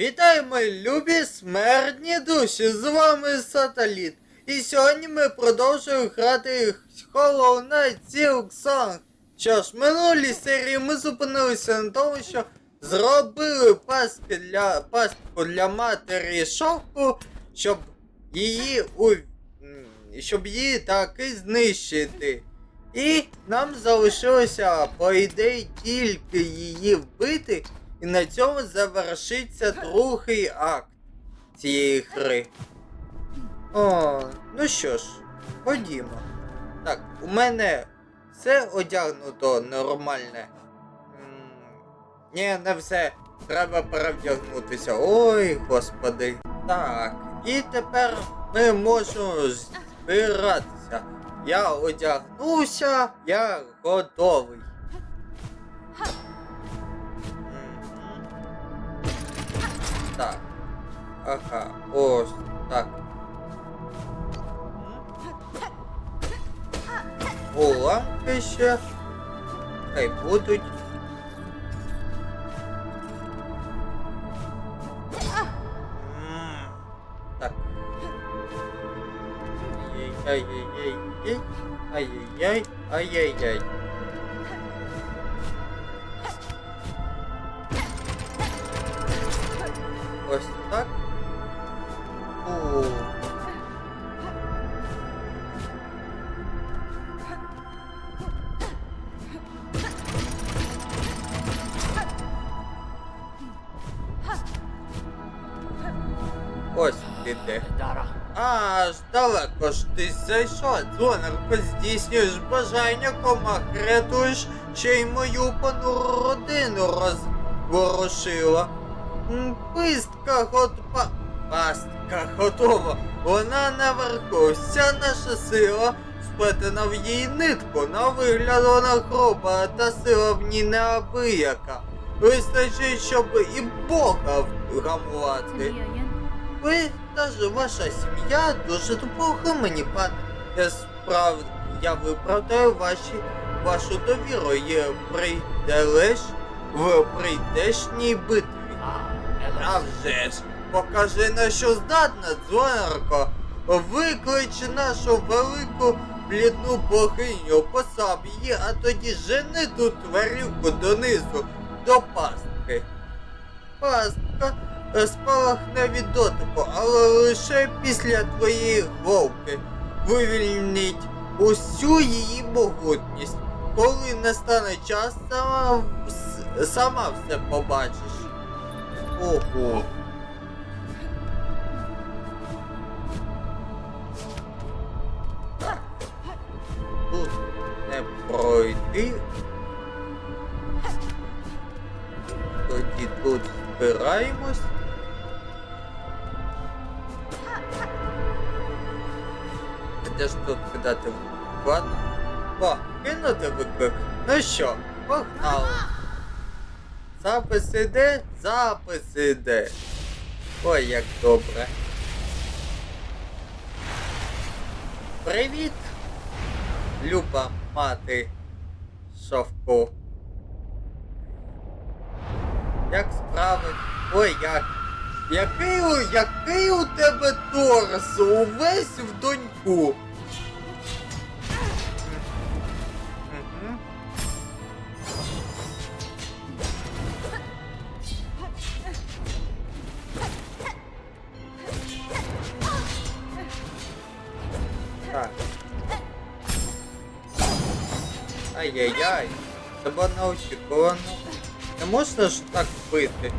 Вітаю, мої любі смертні душі! З вами Саталіт. І сьогодні ми продовжуємо грати Hollow Knight Silk Song. Що ж, в минулій серії ми зупинилися на тому, що зробили пастки для, пастку для матері шовку, щоб її у, щоб її таки знищити. І нам залишилося, по ідеї, тільки її вбити, і на цьому завершиться другий акт цієї гри. О, ну що ж, ходімо. Так, у мене все одягнуто нормальне. Ні, не все. Треба перевдягнутися. Ой, господи. Так, і тепер ми можемо збиратися. Я одягнувся, я готовий. Так. Ага, ось так. Уламки ще. Хай будуть. Так. Ай-яй-яй-яй-яй. Ай-яй-яй. Ай-яй-яй. Зайшов, дзвонарко, здійснюєш бажання, кома рятуєш, ще й мою понуру родину розворушила. Пистка готова. Пастка готова. Вона наверху, вся наша сила сплетена в її нитку. На вигляд вона груба, та сила в ній неабияка. Вистачить, щоб і Бога вгамувати. Ви та ж ваша сім'я дуже допомогли мені, пане. Я справ... я виправдаю ваші вашу довіру і лиш в прийдешній битві. А, ж, покажи на що здатна, дзвонарко. Виклич нашу велику блідну богиню, посаб її, а тоді жени ту тварюку донизу до пастки. Пастка спалахне від дотику, але лише після твоєї вовки. Вивільніть усю її могутність. Коли настане час, сама, сама все побачиш. Ого. Тут не пройти. Тоді тут збираємось. А Де тут кидати ладно? О, кинути виклик. Ну що, погнали. Запис іде, запис іде. Ой, як добре. Привіт, люба мати Шовку. Як справи? Ой, як. Який, у- який у тебе торс? Увесь в доньку. Ай-яй-яй. Тебе неочікувано. Не можна ж так бити.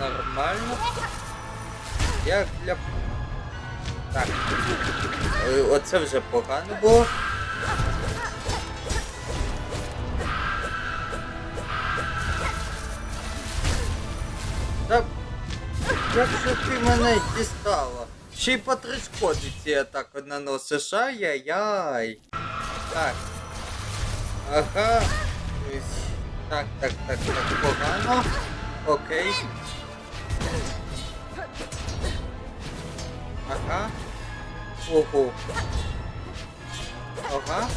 Нормально. Як для. Так. Е, Оце вже погано було. Так. Як же ти мене дістала? Ще й по три шкоди ці атаки наносиш, ай-яй-яй. Так. Ага. Так, так, так, так, погано. Окей. Ага. Ого. Ага.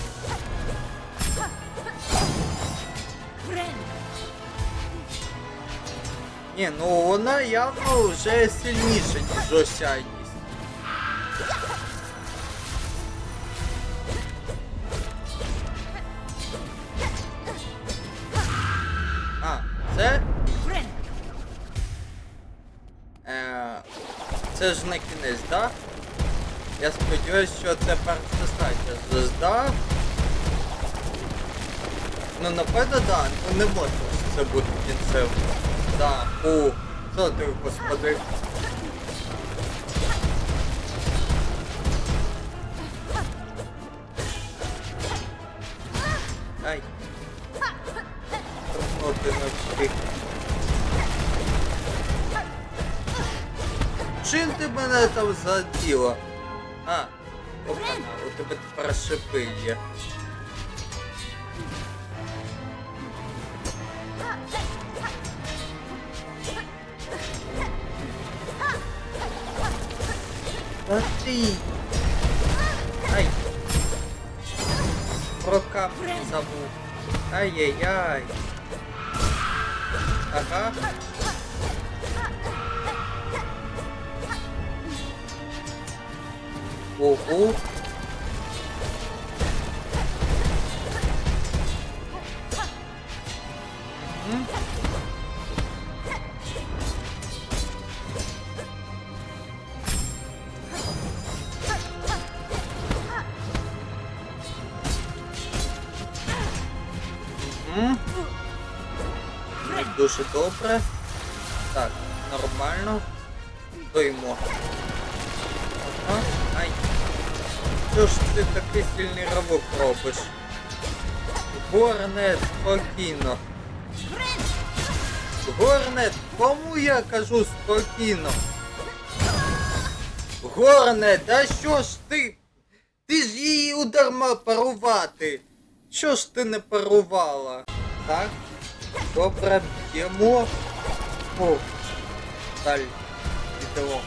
Ні, ну вона явно вже сильніша, ніж осяйність. Не кінець, да? Я сподіваюся, що це перша стаття звезда. Ну напевно, да, ну не може що це бути кінцем. Да, у, що ти. Мене там заділа? А, опана, у тебе тепер шипи є. Та ти. Ай. Про капки забув. Ай-яй-яй. Ого. М? Мгм. Дуже добре. Так, нормально. Стоїмо. Що ж ти такий сильний ривок робиш? Горнет, спокійно. Горнет, кому я кажу спокійно? Горнет, а що ж ти? Ти ж її ударма парувати. Що ж ти не парувала? Так? Добре, б'ємо. О, далі. Йдемо.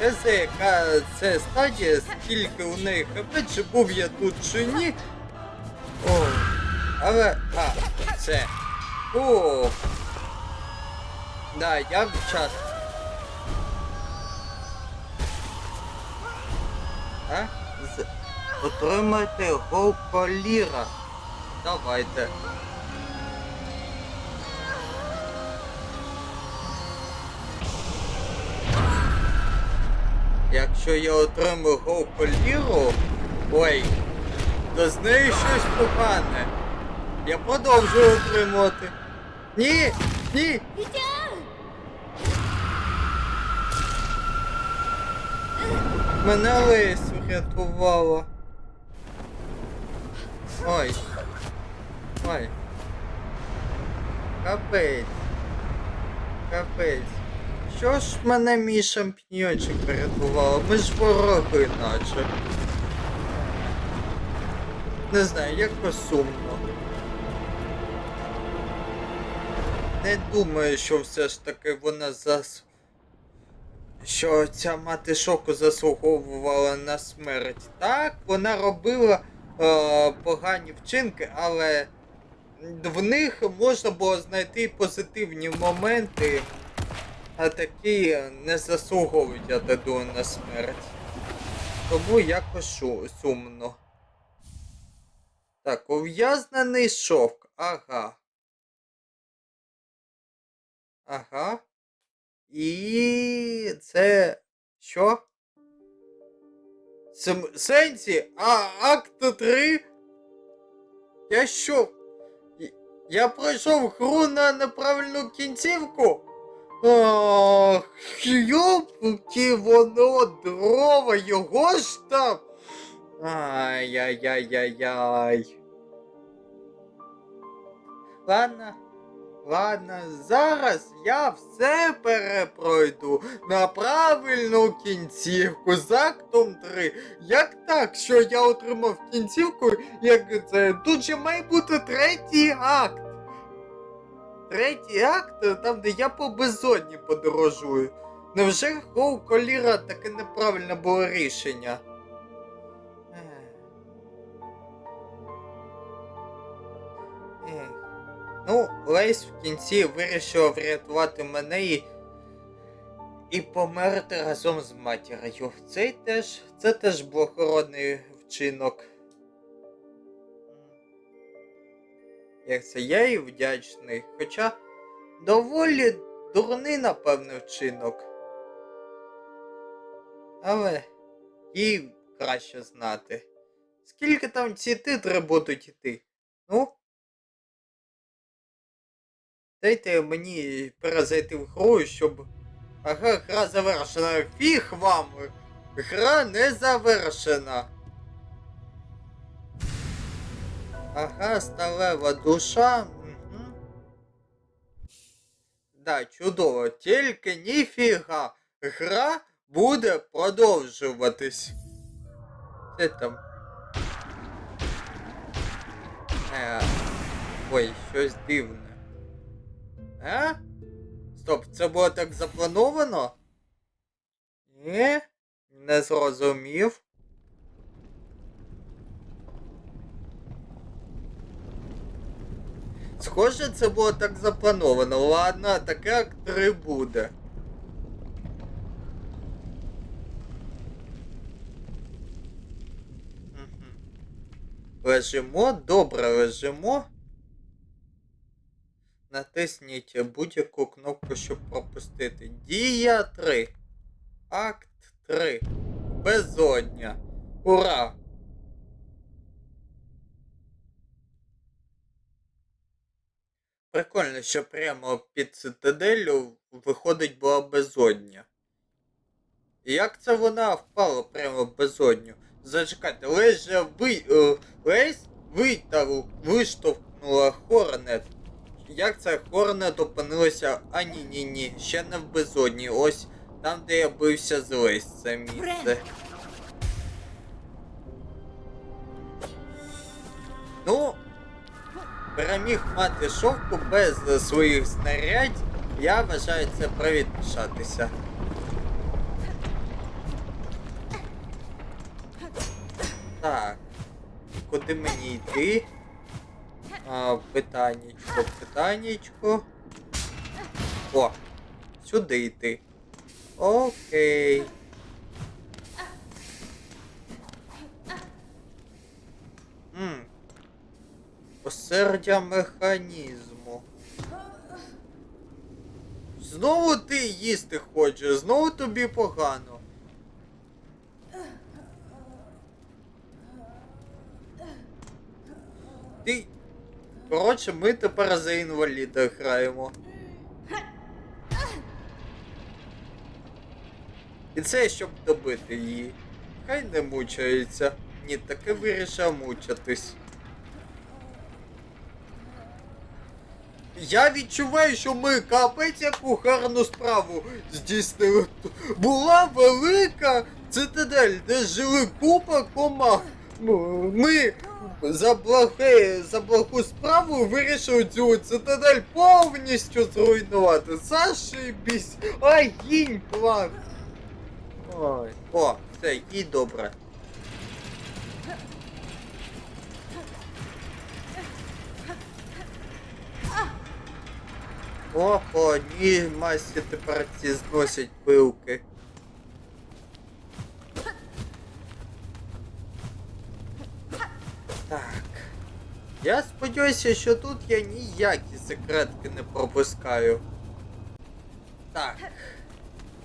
ХЗ, яка це стадія, скільки у неї хп, чи був я тут чи ні. О, але. А, це. О. Да, я час. А? З... Отримайте голколіра. Давайте. Якщо я отримаю голколіру, ой, то з нею щось погане. Я продовжую отримувати. Ні! Ні! Мене Лесь врятувала. Ой. Ой. Капець. Капець. Що ж мене мій шампіньончик врятувала? Ми ж вороги наче. Не знаю, якось сумно. Не думаю, що все ж таки вона зас... Що ця мати шоку заслуговувала на смерть. Так, вона робила е, погані вчинки, але в них можна було знайти позитивні моменти, а такі не заслуговують, я так на смерть. Тому якось сумно. Так, ув'язнений шовк. Ага. Ага. І це. Що? Сем... Сенсі? А, акт 3? Я що? Я пройшов гру на неправильну кінцівку? Ах, йопки воно дрова, його ж там. Ай-яй-яй-яй-яй. Ладно. Ладно, зараз я все перепройду на правильну кінцівку з актом 3. Як так, що я отримав кінцівку, як це тут же має бути третій акт. Третій акт, там, де я по безодні подорожую. Невже Хоу Коліра таке неправильне було рішення? Ну, Лейс в кінці вирішила врятувати мене і. І померти разом з матір'ю. Це теж. Це теж благородний вчинок. Як це я їй вдячний. Хоча доволі дурний, напевне, вчинок. Але їй краще знати. Скільки там ці титри будуть іти? Ну? Дайте мені перезайти в гру, щоб. Ага, гра завершена. Фіг вам! Гра не завершена. Ага, сталева душа. Угу. Да, чудово. Тільки ніфіга. Гра буде продовжуватись. Це там. Е, ой, щось дивне. Е? Стоп, це було так заплановано? Ні? Не зрозумів. Схоже, це було так заплановано. Ладно, таке як три буде. Лежимо, добре лежимо. Натисніть будь-яку кнопку, щоб пропустити. Дія 3. Акт 3. Безодня. Ура! Прикольно, що прямо під цитаделю виходить була безодня. Як це вона впала прямо в безодню? Зачекайте, Лесь же ви. Е, Лесь витягу, виштовхнула Хорнет. Як це Хорнет опинилося? А ні, ні, ні, ще не в безодні. Ось там, де я бився з Лесь, це місце. Ну, переміг мати шовку без е, своїх знарядь. Я вважаю це привід. Так. Куди мені йти? А, питаннячко. О! Сюди йти. Окей. Осердя механізму. Знову ти їсти хочеш, знову тобі погано. Ти. Коротше, ми тепер за інваліда граємо. І це щоб добити її. Хай не мучається. Ні, таки вирішив мучатись. Я відчуваю, що ми капець яку гарну справу здійснили. Була велика цитадель, де жили купа комах. Ми за, благе, за благу справу вирішили цю цитадель повністю зруйнувати. Зашибісь! Ай, гінь план! Ой. О, все, і добре. О, по одній масі тепер ці зносять пилки. Так. Я сподіваюся, що тут я ніякі секретки не пропускаю. Так.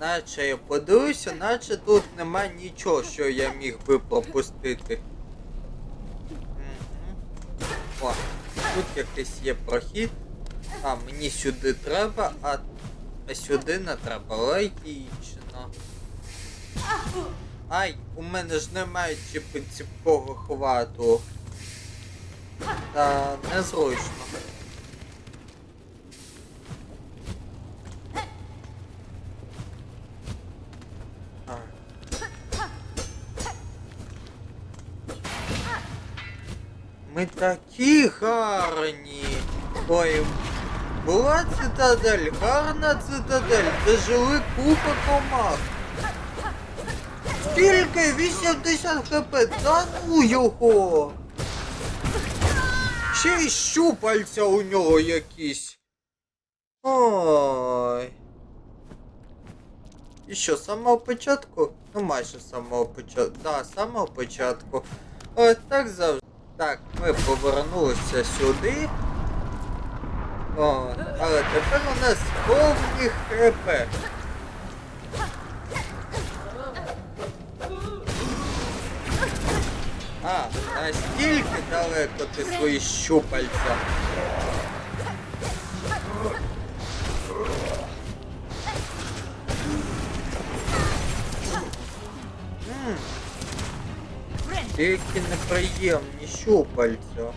Наче я подивився, наче тут нема нічого, що я міг би пропустити. Мгм. О, тут якийсь є прохід. А, мені сюди треба, а, а сюди не треба. Логічно. Ай, у мене ж немає чіпкого хвату. Та незручно. Ми такі гарні. Ой, була цитадель, гарна цитадель, де жили купа комах. Скільки? 80 хп, та ну його. Ще й щупальця у нього якісь. Ой. І що, з самого початку? Ну майже з самого початку. Да, з самого початку. Ось так завжди. Так, ми повернулися сюди. О, але тепер у нас повні хп. А, настільки далеко ти свої щупальця. Які неприємні щупальця.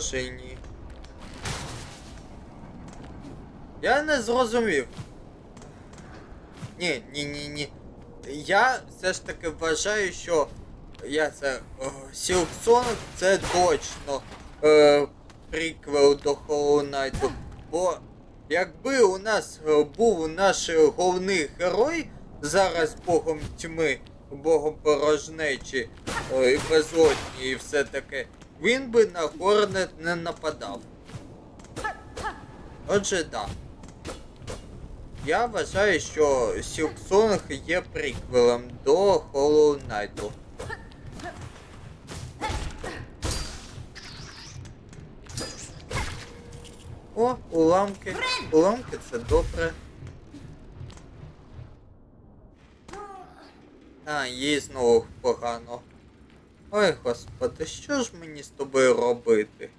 Переможені. Я не зрозумів. Ні, ні, ні, ні. Я все ж таки вважаю, що я це. Сілксон це точно е, приквел до Hollow Knight. Бо якби у нас е, був наш головний герой зараз богом тьми, богом порожнечі е, і безодні і все таке, він би на Хорнет не нападав. Отже, так. Я вважаю, що Сілксонг є приквелом до Hollow Knight. О, уламки. Уламки це добре. А, їй знову погано. Ой, господи, що ж мені з тобою робити?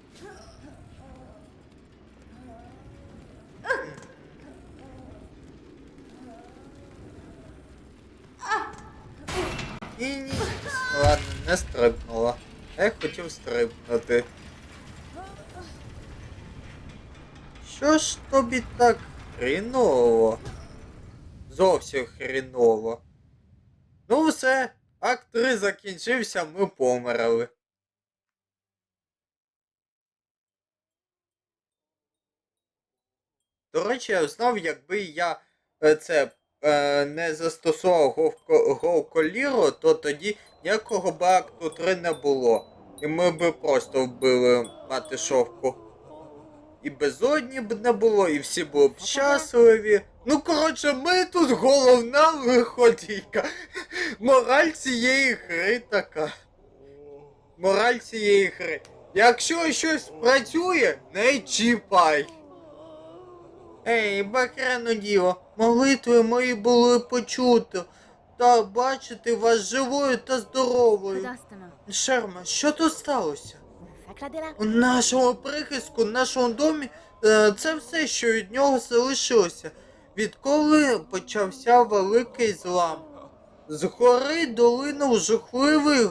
Ні, ні. Ладно, не стрибнула. А я хотів стрибнути. Що ж тобі так хріново? Зовсім хріново. Ну все, акт 3 закінчився, ми померли. До речі, я знав, якби я е, це е, не застосував Говколіру, то тоді ніякого б акту 3 не було. І ми б просто вбили мати шовку. І безодні б не було, і всі були б щасливі. Ну, коротше, ми тут головна виходійка. Мораль цієї гри така. Мораль цієї гри. Якщо щось працює, не чіпай. Ей, бакрено діло, молитви мої були почуто. Та бачити вас живою та здоровою. Шерма, що тут сталося? У нашому прихистку, в нашому домі, е, це все, що від нього залишилося. Відколи почався великий злам. Згори долинув жахливий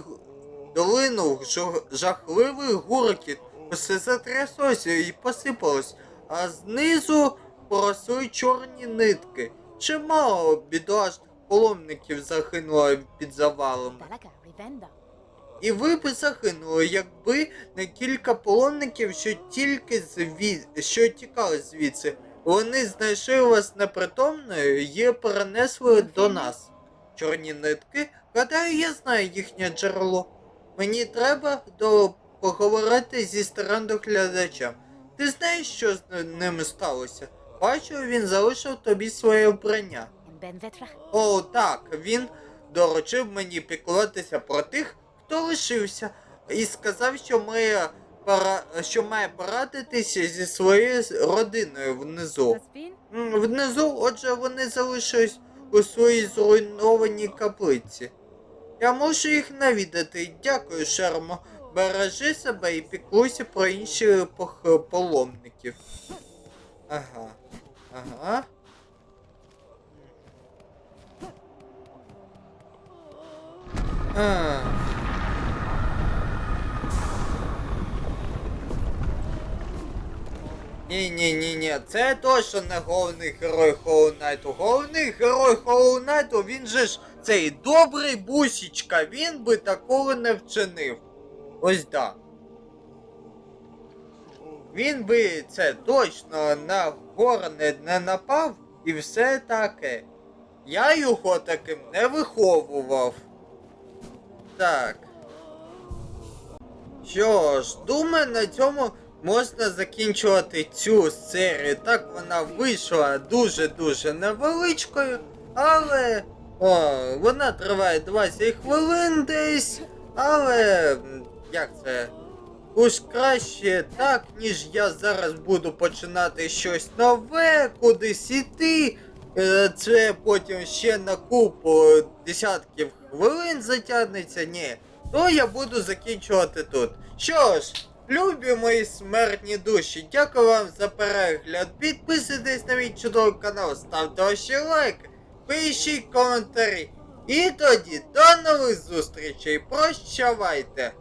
долинув жахливий гуркіт. Все затряслося і посипалось, а знизу поросли чорні нитки. Чимало бідолашних паломників загинуло під завалом. І ви б загинули, якби не кілька полонників, що тільки зві... що тікали звідси. Вони знайшли вас непритомною і перенесли до нас. Чорні нитки? Гадаю, я знаю їхнє джерело. Мені треба до... поговорити зі старандоглядачем. Ти знаєш, що з ними сталося? Бачу, він залишив тобі своє вбрання. О, так, він доручив мені піклуватися про тих, хто лишився, і сказав, що має, пора... що має порадитися зі своєю родиною внизу. Внизу, отже, вони залишились у своїй зруйнованій каплиці. Я можу їх навідати. Дякую, Шермо. Бережи себе і піклуйся про інших паломників. Ага. Ага. А. Ні, ні, ні, ні, це точно не головний герой Холоу Найту. Головний герой Холоу Найту, він же ж цей добрий бусічка, він би такого не вчинив. Ось да. Він би це точно на Горне не напав і все таке. Я його таким не виховував. Так. Що ж, думаю, на цьому можна закінчувати цю серію. Так вона вийшла дуже-дуже невеличкою, але. О, вона триває 20 хвилин десь. Але. Як це? Уж краще так, ніж я зараз буду починати щось нове, кудись іти. Е, Це потім ще на купу десятків хвилин затягнеться. Ні, то я буду закінчувати тут. Що ж, любі мої смертні душі, дякую вам за перегляд. Підписуйтесь на мій чудовий канал, ставте ваші лайки, пишіть коментарі. І тоді до нових зустрічей. Прощавайте!